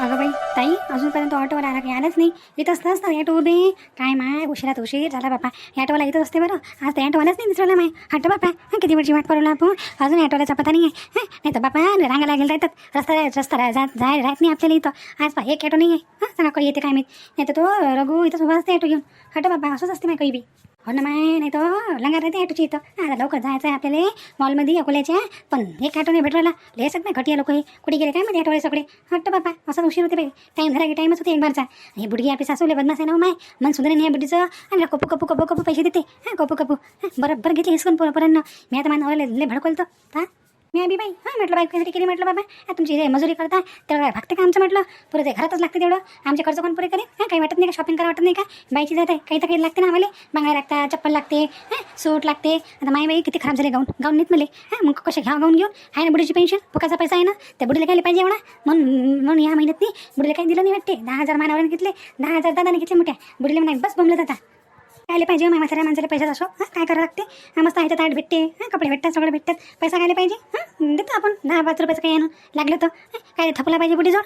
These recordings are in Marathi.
अगं बाई ताई अजूनपर्यंत ऑटोवर आला काही आलंच नाही. येत असतं असतं ॲटो उभे काय माय उशिरात उशीर झाला बापा. ॲटोवाला येत असते बरं. आज त्या ॲटोवालाच नाही दिसवला माय. हट बापा. हं, किती वेळची वाट पडवला आपण. अजून ॲटोवाल्याचा पता नाही आहे नाही तर बापा रांगा लागेल राहतात रस्ता रस्ता रा- जात जाय राहत नाही आपल्याला इथं. आज पा एक ॲटो नाही आहे हां सांगा येते काय माहीत. नाही तर तो रघु इथं उभा असते ॲटो घेऊन. हट बापा असंच असते माय काही बी. हो ना माय नाही तर लंगार राहते ॲटोची इथं. आता लवकर जायचं आहे आपल्याला. मॉलमध्ये अकोल्याच्या. पण एक ऑटो नाही भेटवायला लेसत नाही घटिया लोक हे. कुठे गेले काय मध्ये ऑटोवाले सगळे? हट्ट बापा असं उशीर होते बाई. टाईम झाला की टाईमच होते एक बारचा. हे बुडगी आपली सासूले बदमास आहे ना हो माय. मन सुंदर नाही बुडीचं आणि कपू कपू कपू कपू पैसे देते. हां कपू कपू. हां बरोबर घेतले हिसकून पोरांना मी आता मान लय भडकवलं तर हां? मी अभि बाई. हां म्हटलं बायकोसाठी केली म्हटलं बाबा. हा तुमची जे मजुरी करता तेवढं काय भागते का आमचं म्हटलं? पुरं ते घरातच लागते तेवढं. आमचे खर्च कोण पुरे करेल? हां काही वाटत नाही का? शॉपिंग करा वाटत नाही का? बाईची जात आहे. काही तर काही लागते ना आम्हाला. बांगाय लागतात चप्पल लागते हां सूट लागते. आता माई बाई किती खराब झाले गाऊन. गाऊन नेत मले हां मग कसे घ्या गाऊन घेऊन? आहे ना बुडीची पेन्शन पुकाचा पैसा आहे ना? त्या बुडीला घ्यायला पाहिजे एवढा. म्हणून म्हणून या महिन्यात नाही. बुडीला काही दिलं नाही वाटते. दहा हजार मानावराने घेतले. दहा हजार दादाने घेतले मोठ्या. बुडीला म्हणा बस बमलं जाता खायला पाहिजे हो, माझ्या माणसाला पैसा असो हां काय करावं लागते? हां मस्त आहे तर ताट भेटते. हां कपडे भेटतात सगळं भेटतात. पैसा खायला पाहिजे. देतो आपण. दहा पाच रुपयाचं काही आणून लागलं तर. काय थपला पाहिजे बुडी जोड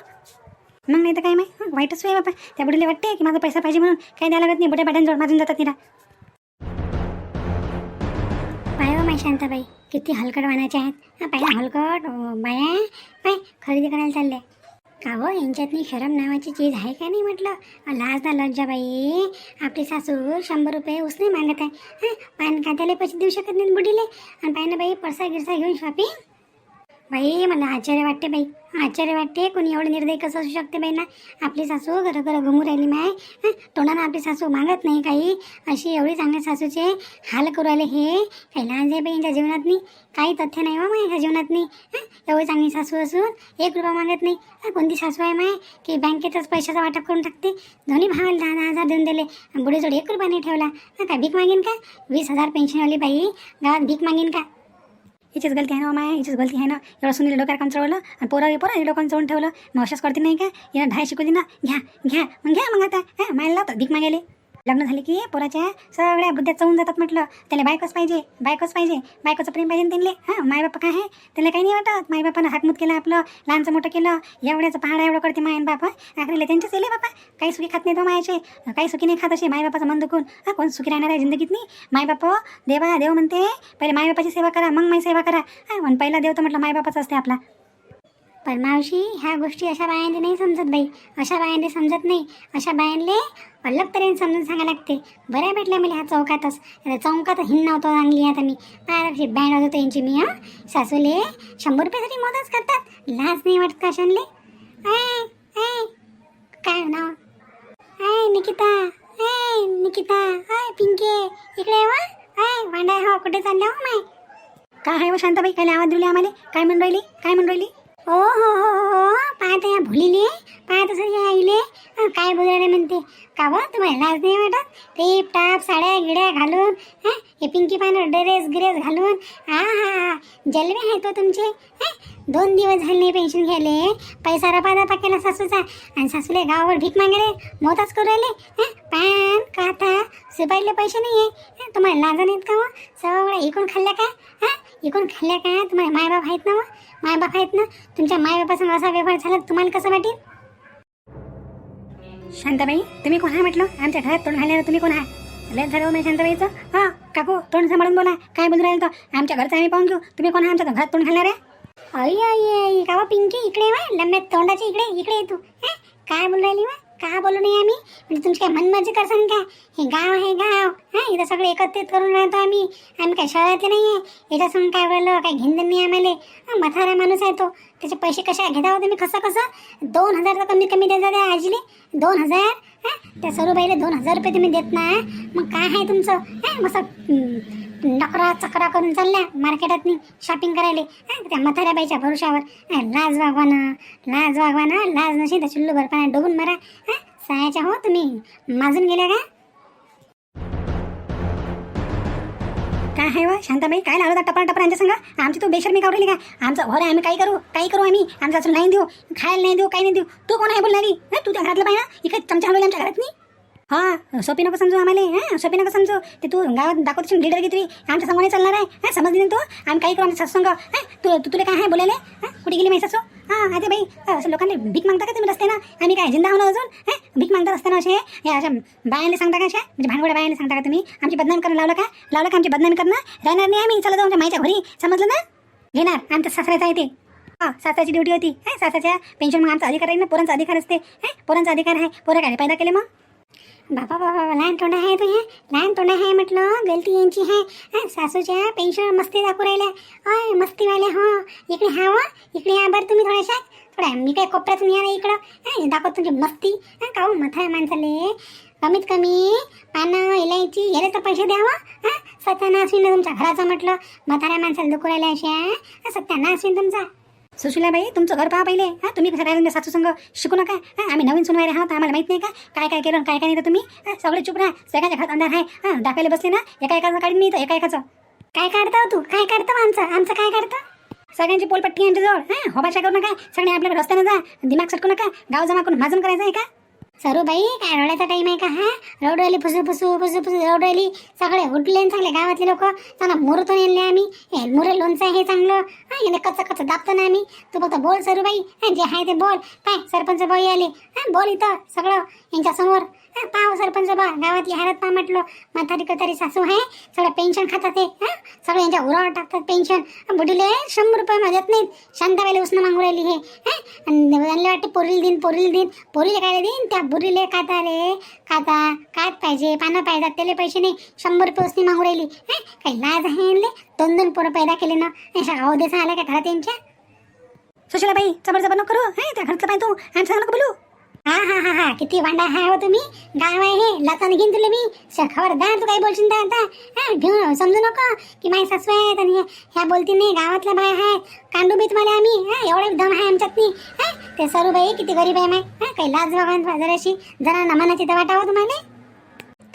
मग नाही तर काय माहिती? वाईटच आहे बाबा त्या बुडीला वाटते की माझा पैसा पाहिजे म्हणून काही द्यायला लागत नाही. बुड्या जोड मारून जातात तिला. पाय हो, माय शांताबाई किती हलकट वाणाचे आहेत. हा पाहिला हलकट बाया पाय खरेदी करायला चालले. का हो यांच्यातनी शरम नावाची चीज आहे का नाही म्हटलं? लाज ना लज्जाबाई. आपली सासू शंभर रुपये उसने मागत आहे. हा पान खात्याला पैसे देऊ शकत नाही बुडीले आणि पाहिलं बाई परसा गिरसा घेऊन शॉपिंग बाई मला आश्चर्य वाटते बाई. आश्चर्य वाटते कोणी एवढं निर्दयी कसं असू शकते बाई ना? आपली सासू घरं घरं घुमू राहिली माय. तोंडानं आपली सासू मागत नाही काही. अशी एवढी चांगल्या सासूचे हाल करू राहिले हे. काही लहान जाई बाई यांच्या जीवनात नाही काही तथ्य नाही हो माझ्या जीवनात नाही एवढी चांगली सासू असून एक रुपया मागत नाही. कोणती सासू आहे माय? की बँकेतच पैशाचा वाटप करून टाकते? दोन्ही भावाला दहा दहा हजार देऊन दिले. आणि एक रुपया नाही ठेवला. काय भीक मागेन का? वीस हजार पेन्शनवाली बाई. गावात भीक मागेन का? हिचीच गलती आहे ना माया? हिचीच गलती आहे ना? एवढं सुनील डोक्यात काम चढवलं आणि पोरं पोरं डोक्यात चढून ठेवलं. मग अशाच करते नाही का? हिनं ढाय शिकवली ना? घ्या घ्या मग घ्या मग आता. हां मायला लावतात भीक मागेले लग्न झाले की पोराच्या सगळ्या बुद्ध्यात चवून जातात म्हटलं. त्याला बायकोच पाहिजे बायकोच पाहिजे. बायकोचं प्रेम पाहिजे त्यांना हां मायबाप काय आहे? त्याला काही नाही वाटत. मायबापानं हातमुत केलं आपलं लहानचं मोठं केलं. एवढ्याचं पहाडा एवढं करते माय बाप बापा आखरीला त्यांचेच येले बापा. काही सुखी खात नाही तो मायाचे. काही सुखी नाही खात असे मायबापाचं मन दुखून. हां कोण सुखी राहणार आहे जिंदगीत नाही मायबाप हो, देवा देव म्हणते. पहिले मायबापाची सेवा करा मग माई सेवा करा. हां पण पहिला देव तर म्हटलं मायबापाचा असते आपला. पण मावशी ह्या गोष्टी अशा बायांनी नाही समजत बाई. अशा बायांनी समजत नाही. अशा बायांले अलग तऱ्हेने समजून सांगायला लागते. बऱ्या भेटल्या मला ह्या चौकातच. चौकात हिंड नव्हतो चांगली आता मी. पायाची बँड होतो त्यांची मी हां. सासूले शंभर रुपयासाठी मदत करतात. लाज नाही वाटत का शनले काय हो नाव? I Nikita. I Nikita. I Pinky. इकडे वा. आय वांडा हा कुठे चालल्या हो माय? काय आहे हो शांताबाई? काय आवाज दिली आम्हाला? काय म्हणून राहिली? काय म्हणून राहिली? ओ हो हो हो. हो. पाहत या भुलीले. पाहत असं या आईले काय बोलायला म्हणते? का बा तुम्हाला लाज नाही वाटत? टेप टाप साड्या गिड्या घालून हे पिंकी पानं ड्रेस ग्रेस घालून. हा हा हा. जलवे आहे तो हो तुमचे. दोन दिवस झाले नाही पेन्शन घ्यायले पैसा रपा दपा केला सासूचा. आणि सासूले गावावर भीक मागले. मोताच करू राहिले. पॅन काथा सुपारीले पैसे नाही आहे तुम्हाला लाजा नाहीत का हो? सगळं इकून खाल्ल्या का? हां? इकून खाल्ल्या का? तुम्हाला मायबाप आहेत ना हो? मायबाप आहेत ना? तुमच्या मायबापासून असा व्यवहार झाला तुम्हाला कसं वाटेल? शांताबाई तुम्ही कोण आहे म्हटलं? आमच्या घरात तोंड घालणार तुम्ही कोण आहे लय झालं नाही मी शांताबाईचं. हां? काकू तोंड सांभाळून बोला. काय बोलून राहिलं तर? आमच्या घरचं आम्ही पाहून घेऊ. तुम्ही कोण आहे आमच्या घरात तोंड घालणार? आहे आई आई आई का पिंकी इकडे वा लंब्या तोंडाचे इकडे इकडे ये तू. हं? काय बोलून राहिली वा का बोलू नाही आम्ही? म्हणजे तुमची काय मनमर्जी करसान का हे गाव आहे गाव. हां इथं सगळे एकत्रित करून राहतो आम्ही. आम्ही काय शहरातले नाही आहे याच्यासून काय बोललं काय घेणं नाही आम्हाला. मथारा माणूस आहे तो. त्याचे पैसे कशा घेता हो तुम्ही कसं कसं दोन हजार तर कमीत कमी द्यायचा त्या आजीले. दोन हजार? हां त्या सरूबाईला दोन हजार रुपये तुम्ही देत ना मग काय आहे तुमचं? हां मस्त डकरा नकरा चकरा करून चालल्या मार्केटात शॉपिंग करायला. त्या मथाऱ्या बाईच्या भरोशावर लाज वागवा ना लाज वागवा ना लाज नशी तर चुल्लू भरपाना डोबून मरा. सायाच्या हो तुम्ही. माजून गेल्या का? काय आहे वा? शांताबाई काय लावलं टपरा टपरा यांच्या सांगा? आमची तू बेशर्मी का का? आमचं घर आहे आम्ही काय करू काय करू आम्ही. आमचं असं नाही देऊ खायला नाही देऊ काही नाही देऊ. तू कोण आहे बोलणारी? तू त्या घरातलं पाहिजे इकडे चमचा हलवली आमच्या घरात नाही हा सोपी नको समजू आम्हाला हा सोपी नको समजू. ते तू गावात दाखवते लीडर घेतली आमच्यासमोर चालणार आहे. हा समजली ना तू. आम्ही काही करू आमच्या सासू तू तू तुला काय आहे बोलायला? कुठे गेली माहिती असो हा अरे बाई असं लोकांना भीक मागता का तुम्ही रस्ते ना आम्ही काय जिंदा होणार अजून? हे भीक मागता असताना असे? हे अशा बायांना सांगता का अशा? म्हणजे भांडवड्या बायांना सांगता का तुम्ही? आमची बदनाम करून लावलं का? लावलं का आमची बदनाम करणं? राहणार नाही आम्ही चला जाऊ आमच्या माईच्या घरी. समजलं ना? घेणार आमच्या सासऱ्याचा आहे ते. हा सासऱ्याची ड्युटी होती. हा सासऱ्याच्या पेन्शन मग आमचा अधिकार आहे ना? पोरांचा अधिकार असते. हे पोरांचा अधिकार आहे. पोरं काय पैदा केले मग? बाबा बाबा लहान तोंड आहे तुझ्या लहान तोंड आहे म्हटलं गलती यांची आहे. सासूच्या पेन्शन मस्ती दाखवू राहिल्या. अय मस्तीवाले हो. इकडे हा व इकडे या बरं तुम्ही थोड्याशा थोड्या मी काय कोपऱ्यातून या इकडं? हा दाखवत तुमची मस्ती. हा का मथा माणसाले? कमीत कमी पानं इलायची याला तर पैसे द्यावं. हा सत्यानाश होईल तुमच्या घराचं म्हटलं. म्हाताऱ्या माणसाला दुखू राहिल्या अशा. सत्यानाश तुमचा. सुशिलाबाई तुमचं घर पहा पहिले. हा तुम्ही कसं काय सासू संघ शिकू नका. हा आम्ही नवीन सुनवायला आहोत आम्हाला माहीत नाही का? काय काय केलं काय काय नाही तर तुम्ही? सगळे चुप राहा. सगळ्याच्या घरात अंधार आहे. हा दाखवायला बसले ना? एका एकाचं काढून नाही तर एका एकाचं. काय काढतं हो तू? काय काढतं हो आमचं? आमचं काय काढतं? सगळ्यांची पोलपट्टी यांच्याजवळ. हा होबाशा करू नका. सगळे आपल्याकडे रस्त्यानं जा. दिमाग सटकू नका. गाव जमा करून भाजून करायचं आहे का? सरूबाई काय रडायचा टाइम आहे का हा? रोड राहिली फुसू फुसू फुसू फुसू रोड राहिली. सगळे उठले चांगले गावातले लोक. चांगला मुरतून येले आम्ही. हे मुरे लोणचं हे चांगलं. हा याने कच दाबतो ना आम्ही. तू फक्त बोल सरूबाई हा जे आहे ते बोल. काय सरपंच बाई आले. हा बोल इथं सगळं यांच्या समोर. पाव सरपंच बा गावातली हरत पा म्हटलं. म्हातारी कतारी सासू आहे सगळं पेन्शन खातात हे? सगळं यांच्या उरावर टाकतात पेन्शन बुडीले शंभर रुपये माझ्यात नाहीत. शांताबाईला उसनं मागू राहिली हे आणि वाटते पोरील दिन पोरील दिन. पोरीले काय देईन त्या बुरीले खाता रे खाता. काय पाहिजे पानं पाहिजे त्याला पैसे नाही. शंभर रुपये उसनी मागू राहिली हा? काही लाज आहे यांले? दोन दोन पोरं पैदा केले ना. अशा अवधेचा आला का घरात यांच्या? सुशीलाबाई जबर जबर नको करू. हे त्या घरचं पाहिजे तू. आणि सांग नको बोलू. हा हा हा हा. किती वांडा हा हो तुम्ही? गाव आहे हे. लाचा निघीन तुला मी. श- खबरदार तू काही बोलशील तर आता. हा घेऊन समजू नको की माझी सासू आहेत आणि हे- ह्या बोलती नाही. गावातल्या बाया आहेत. कांडू बी तुम्हाला आम्ही. हा एवढे दम आहे आमच्यात नाही हा ते सरूबाई किती गरीब आहे माय. हा काही लाज बाबा जराशी. जरा नमानाची तर वाटावं तुम्हाला.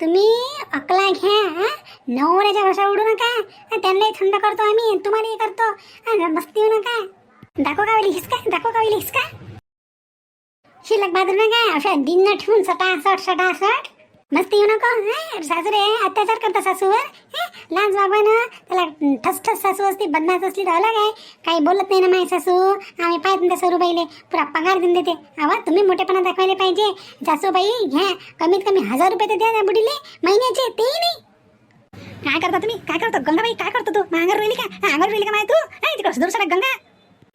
तुम्ही अकला घ्या हा. नवऱ्याच्या भाषा उडू नका. हा, त्यांनाही थंड करतो आम्ही. तुम्हालाही करतो. हा मस्ती येऊ नका. दाखव का वेळी हिसका? दाखव का वेळी हिसका? शिल्लक बाजू नका अशा दिन ठेवून सटासट सटासट मस्ती येऊ नको हा? सासूरे अत्याचार करता सासूवर लाज बाबा ना त्याला ठस ठस सासू असते बदनाच असली तर अलग आहे काही बोलत नाही ना माझी सासू आम्ही पाहत ना सरूबाईले पुरा पगार देऊन देते। आवा तुम्ही मोठेपणा दाखवायला पाहिजे। सासूबाई घ्या कमीत कमी हजार रुपये तर द्या त्या बुडीले महिन्याचे तेही नाही। काय करता तुम्ही? काय करतो? गंगाबाई काय करतो तू? अंगावर राहिली का? अंगावर का माहिती तू? हा, तिकडे दूर गंगा?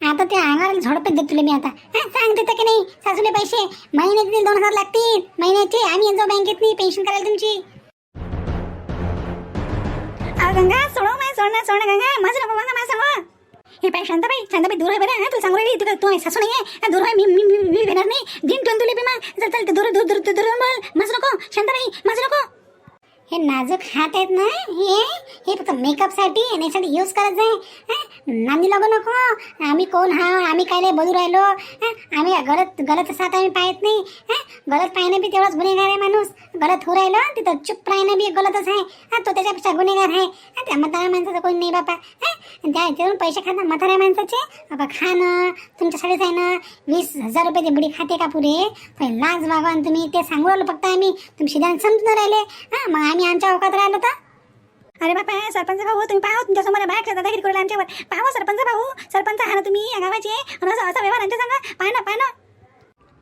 आता त्या अंगावर झोडपत देत तुला मी आता हा, सांग देतं की नाही सासूले पैसे महिन्याचे दोन हजार लागतील महिन्याचे आम्ही जाऊ बँकेत नाही पेन्शन करायला तुमची अहो, गंगा सोडव माय सोड ना गंगा माझं नको गंगा माझं सांग हे पाय शांताबाई शांताबाई दूर आहे बरं हा, तुला सांगू राहिली तू तू सासू नाही आहे हा, दूर आहे मी मी मी मी घेणार नाही दिन ठेवून तुला बी मग चल चल दूर दूर दूर दूर दूर बोल माझं नको शांताबाई माझं नको हे नाजूक हात आहेत ना हे हे फक्त मेकअपसाठी आणि यासाठी यूज करत आहे. नांदी लागू नको. आम्ही कोण हा आम्ही काय बोलू राहिलो? आम्ही गलत गलत साथ आम्ही पाहत नाही. गलत पाहणं बी तेवढाच गुन्हेगार आहे माणूस. गलत हो राहिलो तिथं चुप राहणं बी गलतच आहे. तो त्याच्यापेक्षा गुन्हेगार आहे. त्या म्हाताऱ्या माणसाचं कोणी नाही बापा. आणि त्या ह्याच्यावरून पैसे खातात म्हाताऱ्या माणसाचे. बाबा खाणं तुमच्यासाठीच आहे ना वीस हजार रुपये ते बुडी खाते का पुरे? पण लाज वागवा तुम्ही. ते सांगू राहिलो फक्त आम्ही. तुम्ही शिदान समजून राहिले. हा मग आम्ही आमच्या अवकात राहिलो तर? अरे बापा सरपंच भाऊ तुम्ही पाहा हो, तुमच्यासमोर बाहेर दादागिरी करू आमच्यावर. पाहा हो, सरपंच भाऊ सरपंच हा ना तुम्ही या गावाचे. आणि असं असा व्यवहार आमच्या सांगा. पाहा ना पाहा ना.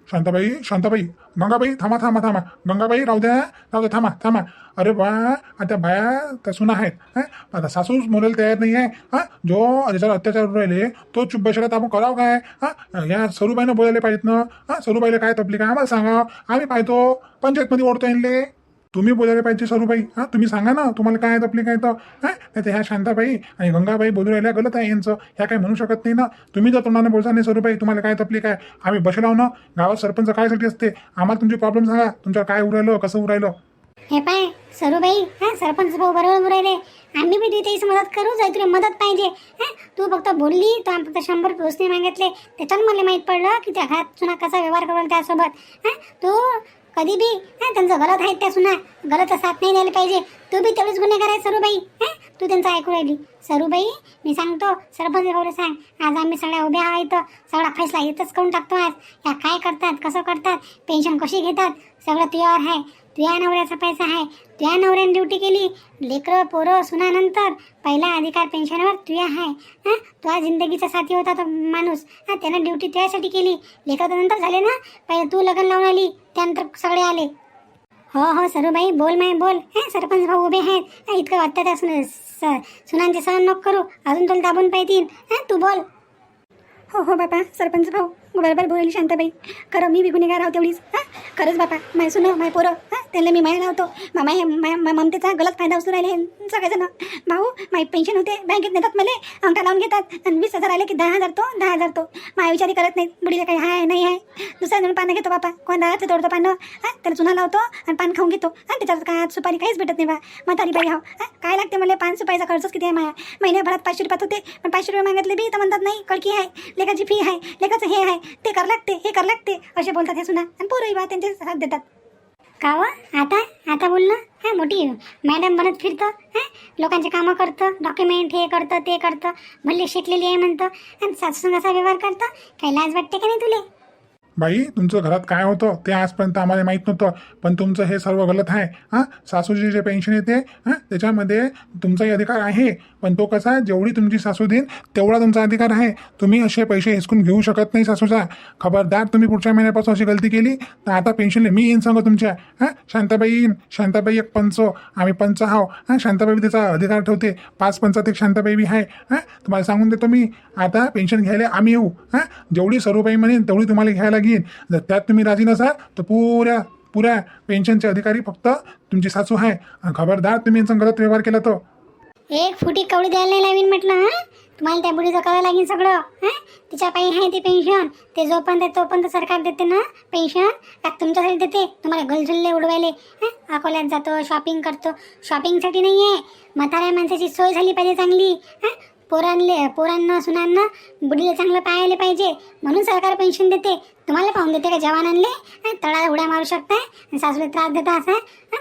शांताबाई शांताबाई गंगाबाई थांबा थांबा थांबा. गंगाबाई राहू द्या राहू द्या थांबा थांबा. अरे बा आता बाया त्या सुना आहेत हं? आता सासू बोलायला तयार नाही आहे हा? जो ज्याच्यावर अत्याचार राहिले तो चुप बसला तर आपण करावं काय हा? या सरूबाईनं बोलायला पाहिजेत ना हा? सरूबाईला काय तपली काय आम्हाला सांगा. आम्ही पाहतो पंचायतमध्ये ओढतो येईल तुम्ही बोलायला पाहिजे सरूबाई हा तुम्ही सांगा ना तुम्हाला काय तपली काय तर नाही तर ह्या शांताबाई आणि गंगाबाई बोलू राहिल्या गलत आहे यांचं. ह्या काय म्हणू शकत नाही ना. तुम्ही जर तोंडाने बोलता नाही सरूबाई तुम्हाला काय तपली काय? आम्ही बसलाव ना. गावात सरपंच कायसाठी असते. आम्हाला तुमची प्रॉब्लेम सांगा. तुमच्या काय उरायलं कसं उरायलं? हे पाय सरूबाई हा सरपंच भाऊ बरोबर राहिले. आम्ही बी तिथे मदत करू जाय तुला मदत पाहिजे. तू फक्त बोलली तर आम्ही फक्त शंभर रुपये मागितले. त्याच्यानं मला माहीत पडलं की त्या घरात चुना कसा व्यवहार करेल त्यासोबत. तू कधी बी त्यांचं गलत आहेत त्या सुना. गलत साथ नाही द्यायला पाहिजे. तू बी तेवढीच गुन्हेगार आहे सरूबाई. हां तू त्यांचं ऐकू राहिली. सरूबाई मी सांगतो सरपंच भाऊला सांग. आज आम्ही सगळ्या उभ्या आहे तर सगळा फैसला येतच करून टाकतो आज. या काय करतात कसं करतात पेन्शन कशी घेतात सगळं तुझ्यावर आहे. तुझ्या नवऱ्याचा पैसा आहे. तुझ्या नवऱ्याने ड्युटी केली. लेकरं पोरं सुनानंतर पहिला अधिकार पेन्शनवर तुझ्या आहे हां? तुझ्या जिंदगीचा साथी होता तो माणूस. हां त्यानं ड्युटी तुझ्यासाठी केली. लेकरं नंतर झाले ना? पहिले तू लग्न लावून आली त्यानंतर सगळे आले. हो हो सरूबाई बोल माय बोल. हे सरपंच भाऊ उभे आहेत. इतकं इतकं त्या सुन सुनांचे सहन नको करू. अजून तुला दाबून पाहिजे हां तू बोल. हो हो बापा सरपंच भाऊ. बरोबर बोलली शांताबाई खरं मी बी आहो तेवढीच हां? खरंच बापा माय सुनो माय पोरं हां? त्यांना मी माया लावतो. मामा हे माय ममतेचा गलत फायदा उचलून राहिले सगळेजण. भाऊ माय पेन्शन होते बँकेत नेतात मला अंका लावून घेतात. आणि वीस हजार आले की दहा हजार तो दहा हजार तो. माया विचारी करत नाहीत बुडीला काही आहे नाही आहे दुसऱ्या जण पानं घेतो बापा कोण दाराचं तोडतो पानं हां? त्याला चुना लावतो आणि पान खाऊन घेतो. आणि त्याच्यावर काय सुपारी काहीच भेटत नाही बा. म्हातारी बाई हो हां? काय लागते मला पान सुपारीचा खर्चच किती आहे माया? महिन्याभरात पाचशे रुपयात होते पण पाचशे रुपये मागितले बी तर म्हणतात नाही कडकी आहे लेखाची फी आहे लेखाचं हे आहे ते कर लागते हे कर लागते असे बोलतात हे सुना. आणि पोरही बा त्यांचे साथ देतात. का व? आता? आता बोललं हां मोठी मॅडम बनत फिरतं हां? लोकांचे कामं करतं डॉक्युमेंट हे करतं ते करतं. भले शिकलेली आहे म्हणतं. आणि सासून असा व्यवहार करतं काही लाज वाटते का नाही तुले? बाई तुमचं घरात काय होतं ते आजपर्यंत आम्हाला माहीत नव्हतं. पण तुमचं हे सर्व गलत आहे. हां सासूची जे पेन्शन येते हां त्याच्यामध्ये तुमचाही अधिकार आहे. पण तो कसा जेवढी तुमची सासू देईन तेवढा तुमचा अधिकार आहे. तुम्ही असे पैसे हिसकून घेऊ शकत नाही सासूचा खबरदार तुम्ही पुढच्या महिन्यापासून अशी गलती केली तर आता पेन्शन मी येईन सांगा तुमच्या. हां? शांताबाई येईन. शांताबाई एक पंच आम्ही पंच आहो हां? शांताबाई त्याचा अधिकार ठेवते. पाच पंचात एक शांताबाई बी आहे. हां? तुम्हाला सांगून देतो मी. आता पेन्शन घ्यायला आम्ही येऊ. हां? जेवढी सर्वबाई म्हणेन तेवढी तुम्हाला घ्यायला घेईन. जर त्यात तुम्ही राजी नसाल तर पुऱ्या पुऱ्या पेन्शनचे अधिकारी फक्त तुमची सासू आहे. खबरदार तुम्ही यांचा गलत व्यवहार केला तर एक फुटी कवडी द्यायला लावीन म्हटलं हां? तुम्हाला त्या बुढीचं करावं लागेल सगळं हां? तिच्या पायी आहे ते पेन्शन ते जोपर्यंत तोपर्यंत सरकार देते ना पेन्शन का तुमच्यासाठी देते? तुम्हाला गलझुल्ले उडवायले हां? अकोल्यात जातो शॉपिंग करतो. शॉपिंगसाठी नाही आहे म्हाताऱ्या माणसाची सोय झाली पाहिजे चांगली हां? पोरांले पोरांना सुनांना बुडीला चांगलं पाहायला पाहिजे. म्हणून सरकार पेन्शन देते. तुम्हाला पाहून देते का जवानांले? तळाला उड्या मारू शकताय. सासूला त्रास देता असा.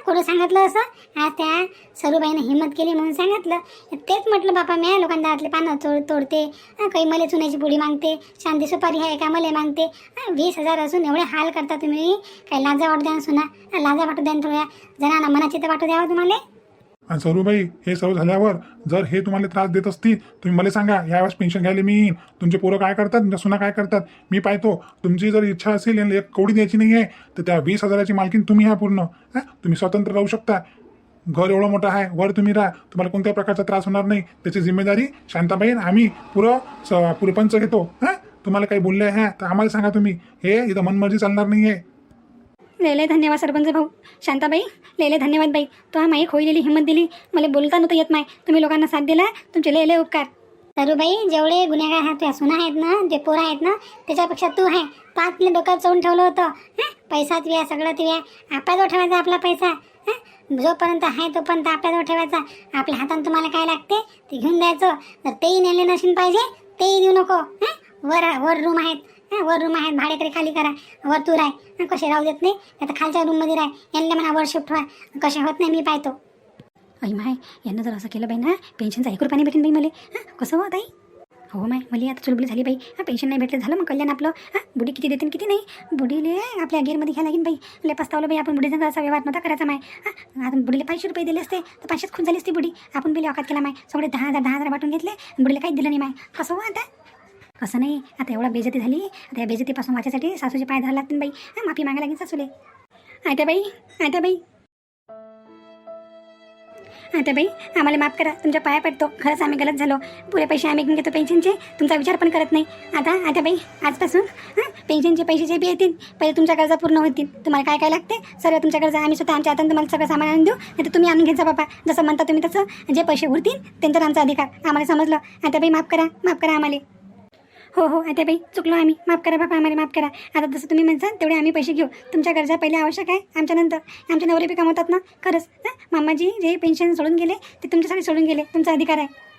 कोणी सांगितलं असं? आज त्या सरूबाईनं हिंमत केली म्हणून सांगितलं. तेच म्हटलं बापा मी लोकांदारातले पानं तोड तोडते. काही मले चुन्याची पुडी मागते. शांती सुपारी आहे का मले मागते. वीस हजार असून एवढे हाल करता तुम्ही. काही लाजा वाटू द्या ना सुना. लाजा वाटू द्या थोड्या. जणांना मनाची तर वाटू द्यावं तुम्हाला. आणि सरूबाई हे सर्व झाल्यावर जर हे तुम्हाला त्रास देत असतील तुम्ही मला सांगा यावेळेस पेन्शन घ्यायला मी येईन. तुमचे पोरं काय करतात? तुमच्या सुना काय करतात? मी पाहतो. तुमची जर इच्छा असेल यांना एक कवडी द्यायची नाही आहे तर त्या वीस हजाराची मालकीन तुम्ही ह्या पूर्ण. हां? तुम्ही स्वतंत्र राहू शकता. घर एवढं मोठं आहे वर तुम्ही राहा. तुम्हाला कोणत्या प्रकारचा त्रास होणार नाही. त्याची जिम्मेदारी शांताबाई आम्ही पुरं स- पुरपंच घेतो. हां? तुम्हाला काही बोलले आहे तर आम्हाला सांगा तुम्ही. हे इथं मनमर्जी चालणार नाही आहे लेले धन्यवाद सरपंच भाऊ. शांताबाई लेले धन्यवाद बाई. तो हा माई खोईलेली हिंमत दिली. मला बोलता नव्हतं येत माय. तुम्ही लोकांना साथ दिला. तुमचे लेले उपकार. तरुबाई जेवढे गुन्हेगार आहेत त्या सुना आहेत ना जे पोरं आहेत ना त्याच्यापेक्षा तू आहे. तो आपल्या डोक्यात चढून ठेवलं होतं. हां? पैसा तुया सगळं तुया आपल्याजवळ ठेवायचा आपला पैसा. हां? जोपर्यंत आहे तोपर्यंत आपल्याजवळ ठेवायचा. आपल्या हातानं तुम्हाला काय लागते? ते घेऊन द्यायचं. जर तेही नेले नशीन पाहिजे तेही देऊ नको. हां? वर वर रूम आहेत. वर रूम आहेत भाडेकरी खाली करा. वर तू राह कसे राहू देत नाही? आता खालच्या रूममध्ये राह यांना म्हणा वर शिफ्ट व्हा. कसे होत नाही मी पाहतो. आई माय यांना जर असं केलं बाई ना पेन्शनचा एक रुपयाने भेटेन बाई मला. हां कसं हो ताई? हो माय मला आता चुलबुली झाली बाई. हां पेन्शन नाही भेटलं झालं मग कल्याण आपलं. हां बुडी किती देते किती नाही? बुडीले आपल्या गेअरमध्ये घ्या लागेल बाई. लय पस्तावलं बाई आपण बुडीचा असा व्यवहार नव्हता करायचा माय. हां आता बुडीला पाचशे रुपये दिले असते तर पाचशेच खून झाली असती बुडी आपण बिले औकात केला माय. सगळे दहा हजार दहा हजार वाटून घेतले बुडीला काहीच दिलं नाही माय. कसं हो आता? असं नाही. आता एवढा बेजती झाली आता या बेजतीपासून वाचायसाठी सासूचे पाय धरायला लागतील बाई. हां माफी मागायला लागेल सासूले. आयत्या बाई आयत्या बाई. आता बाई आम्हाला माफ करा तुमच्या पाया पडतो. खरंच आम्ही गलत झालो. पुरे पैसे आम्ही घेऊन घेतो पेन्शनचे. तुमचा विचार पण करत नाही. आता आता बाई आजपासून हां पेन्शनचे पैसे जे बी येतील पहिले तुमच्या गरजा पूर्ण होतील. तुम्हाला काय काय लागते? सर्व तुमच्या गरजा आम्ही स्वतः आमच्या हातात तुम्हाला सगळं सामान आणून देऊ. नाही तर तुम्ही आणून घेत जा बाबा. जसं म्हणता तुम्ही तसं. जे पैसे उरतील त्यांचा आमचा अधिकार. आम्हाला समजलं. आता बाई माफ करा माफ करा आम्हाला. हो हो आता बाई चुकलो आम्ही. माफ करा बाबा आम्हाला माफ करा. आता जसं तुम्ही म्हणसाल तेवढे आम्ही पैसे घेऊ. तुमच्या गरजा पहिले आवश्यक आहे आमच्यानंतर आमच्या नंतर. नवरे बी कमवतात ना खरंच. हां? मामाजी जे पेन्शन सोडून गेले ते तुमच्यासाठी सोडून गेले तुमचा अधिकार आहे.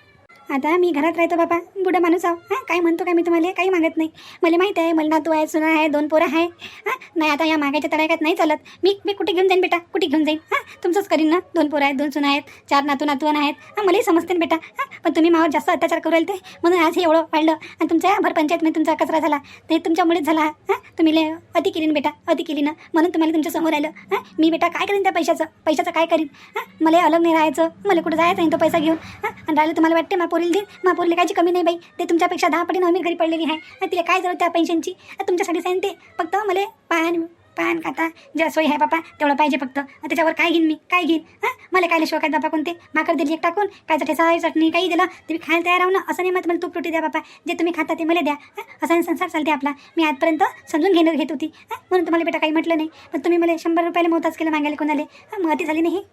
आता मी घरात राहतो बाबा बुडा माणूस आहो. हां काय म्हणतो काय मी तुम्हाला? काही मागत नाही. मला माहीत आहे मला नातू आहे सुना आहे दोन पोरं आहे. हां नाही आता या मागायच्या तडाख्यात नाही चालत. मी मी कुठे घेऊन जाईन बेटा? कुठे घेऊन जाईन? हां तुमचंच करीन ना? दोन पोरं आहेत दोन सुना आहेत चार नातू नातून आहेत. हां मलाही समजते ना बेटा. हां पण तुम्ही मावर जास्त अत्याचार करू राहिले ते म्हणून आज हे एवढं वाढलं. आणि तुमच्या भरपंचायतमध्ये तुमचा कचरा झाला. ते तुमच्यामुळेच झाला. हां तुम्ही लय अति केली ना बेटा. अति केली ना. म्हणून तुम्हाला तुमच्यासमोर आलं. हां मी बेटा काय करीन त्या पैशाचं? पैशाचं काय करीन? हां मला अलग नाही राहायचं. मला कुठं जायचं नाही तो पैसा घेऊन? हां आणि राहिलं तुम्हाला वाटते मग पोरील देईन मा पोरीला कायची कमी नाही बाई. ते तुमच्यापेक्षा दहा पटीनं आम्ही घरी पडलेली आहे. तिला काय जरूर त्या पेन्शनची तुमच्यासाठी सांगते फक्त मला पान पान खाता. ज्या सोयी आहे बापा तेवढं पाहिजे फक्त. त्याच्यावर काय घेईन मी? काय घेईन? हां? मला काय शोक आहेत बापा कोणते? भाकर दिली एक टाकून. काय ठेसा चटणी काही दिलं. तुम्ही खायला तयार राहू ना. असं नाही मग तुम्हाला तूप तुटी द्या बापा. जे तुम्ही खाता ते मला द्या. असा नाही संसार चालते आपला. मी आजपर्यंत समजून घेणं घेत होती. हां? म्हणून तुम्हाला बेटा काही म्हटलं नाही. पण तुम्ही मला शंभर रुपयाला मोताच केलं मागायला कोणाला? हां? मग अति झाली नाही?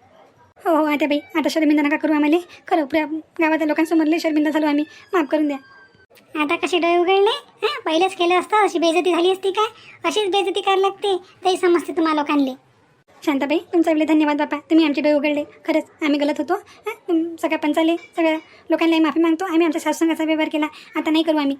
हो हो आता बाई आता शर्मिंदा नका करू आम्हाला. खरं पुऱ्या गावातल्या लोकांसमोर लय शर्मिंदा झालो आम्ही. माफ करून द्या. आता कसे डोळे उघडले? हां पहिलेच केलं असतं अशी बेजती झाली असती काय अशीच बेजती करायला लागते तेही समजते तुम्हाला लोकांले. शांताबाई तुमचा वेळे धन्यवाद बापा तुम्ही आमचे डोळे उघडले. खरंच आम्ही गलत होतो. हां तुम सगळ्या पंचाले सगळ्या लोकांना माफी मागतो. आम्ही आमच्या सासूसंगाचा व्यवहार केला. आता नाही करू आम्ही.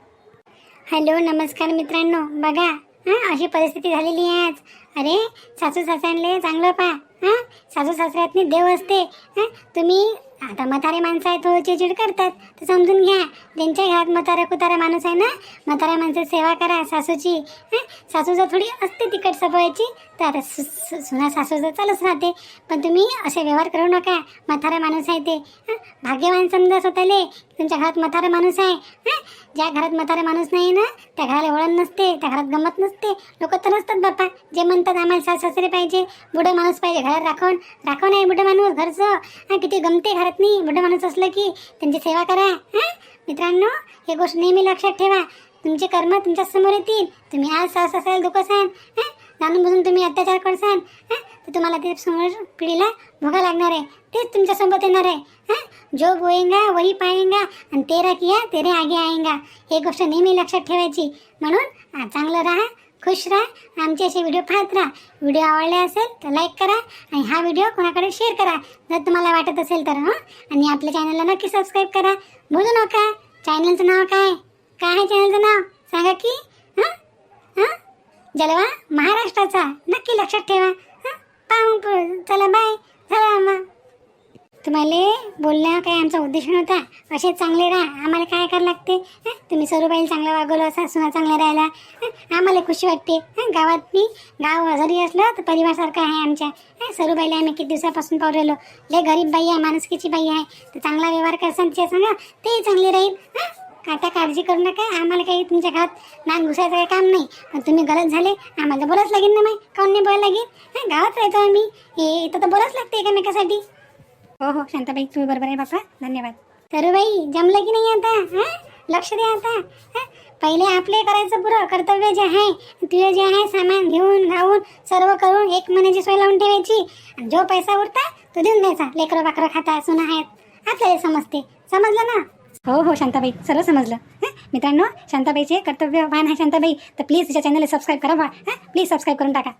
हॅलो नमस्कार मित्रांनो. बघा हां अशी परिस्थिती झालेली आहे आज. अरे सासू सासऱ्यांले चांगलं पा. हां? सासू सासऱ्यातनी देव असते. हां? तुम्ही आता म्हातारे माणसं आहेत हो चिडचिड करतात. तर समजून घ्या. ज्यांच्या घरात म्हातारा कुतारा माणूस आहे ना म्हाताऱ्या माणसं सेवा करा सासूची. हां? सासू जर थोडी असते तिकट सवयची तर आता सु सुना सासू जर चालूच राहते. पण तुम्ही असे व्यवहार करू नका. म्हातारा माणूस आहे ते. हां? भाग्यवान समजा स्वतःले. तुमच्या घरात म्हातारा माणूस आहे. हां? ज्या घरात म्हातारा माणूस नाही ना त्या घराला वळण नसते त्या घरात गमत नसते. लोक तर नसतात बाप्पा. जे म्हणतात आम्हाला सास सासरे पाहिजे बुढं माणूस पाहिजे घरात राखून. राखून आहे बुढं माणूस घरचं. हां किती गमते घरात नाही. बुढं माणूस असलं की त्यांची सेवा करा. हां? मित्रांनो हे गोष्ट नेहमी लक्षात ठेवा. तुमचे कर्म तुमच्यासमोर येतील. तुम्ही आज सास असाल दुखसान हां? जाणून बुजून तुम्ही अत्याचार करसान हां? तर तुम्हाला ते समोर पिढीला भोगा लागणार आहे. तेच तुमच्यासोबत येणार आहे. हां? जो बोएंगा वही पाएंगा आणि तेरा किया तेरे आगे आएंगा हे गोष्ट नेहमी लक्षात ठेवायची. म्हणून चांगलं राहा खुश राहा आमचे असे व्हिडिओ पाहत राहा. व्हिडिओ आवडले असेल तर लाईक करा आणि हा व्हिडिओ कोणाकडे शेअर करा. जर तुम्हाला वाटत असेल तर हां? आणि आपल्या चॅनलला नक्की सबस्क्राईब करा. बोलू नका. चॅनलचं नाव काय? काय आहे चॅनलचं नाव? सांगा की हां? हां? जलवा महाराष्ट्राचा. नक्की लक्षात ठेवा. हां चला बाय. चला मग तुम्हाला बोलणं काही आमचा उद्देश नव्हता. असे चांगले राहा. आम्हाला काय करायला लागते? तुम्ही सरूबाईल चांगलं वागवलं असा चांगलं चांगला राहिला. आम्हाला खुशी वाटते. गावात मी गाव जरी असलं तर परिवारसारखं आहे आमच्या. सरूबाईला आम्ही किती दिवसापासून पावलेलो. लय गरीब बाई आहे माणुसकीची बाई आहे. तर चांगला व्यवहार करसान तिच्या सांगा तेही चांगली राहील. आता काळजी करू नका. आम्हाला काही तुमच्या घरात नाक घुसायचं काही काम नाही. पण तुम्ही गलत झाले. आम्हाला तर बोलाच लागेल ना माही काऊन नाही बोलायला लागेल? हां गावात राहतो आम्ही. हे इथं तर बोलाच लागते एकामेकासाठी. हो हो शांताबाई तुम्ही बरोबर आहे बापा धन्यवाद. बाई जमलं की नाही आता? हा? लक्ष द्या आता. हं? पहिले आपले करायचं पुरं. कर्तव्य जे आहे तुझं जे आहे सामान घेऊन घाऊन सर्व करून एक महिन्याची सोय लावून ठेवायची. आणि जो पैसा उरता तो देऊन द्यायचा. लेकरं बाकरं खाता सुना आहेत. आपल्याला समजते. समजलं ना? हो हो शांताबाई. सर्व समजलं. मित्रांनो शांताबाईचे कर्तव्य वाहन आहे शांताबाई. तर प्लीज तिच्या चॅनलला सबस्क्राईब करा बा हां? प्लीज सबस्क्राईब करून टाका.